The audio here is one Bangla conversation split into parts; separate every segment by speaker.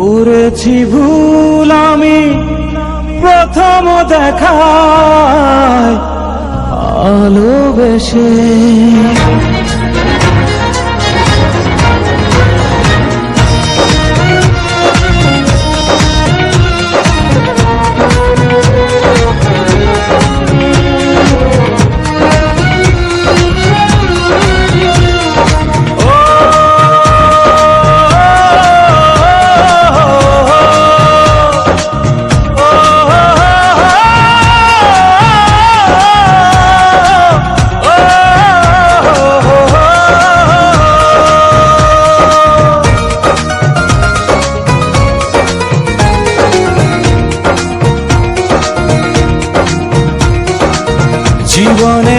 Speaker 1: করেছি ভুল আমি। প্রথম দেখায় ভালোবেসে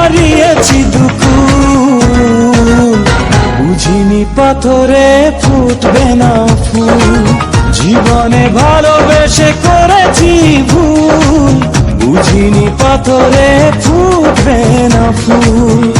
Speaker 1: হারিয়েছি দুকুল বুঝিনি পাথরে ফুটবে না ফুল। জীবনে ভালোবেসে করেছি ভুল। বুঝিনি পাথরে ফুটবে না ফুল।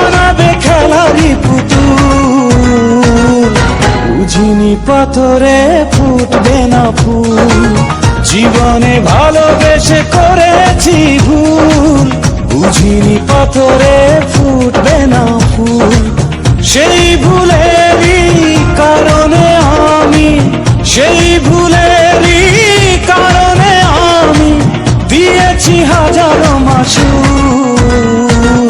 Speaker 1: বানাবে খেলারি পুতুল। বুঝিনি পাথরে ফুটবে না ফুল। জীবনে ভালোবেসে করেছি ভুল। বুঝিনি পাথরে ফুটবে না ফুল। সেই ভুলেরই কারণে আমি, সেই ভুলেরই কারণে আমি দিয়েছি হাজারো মাসুল।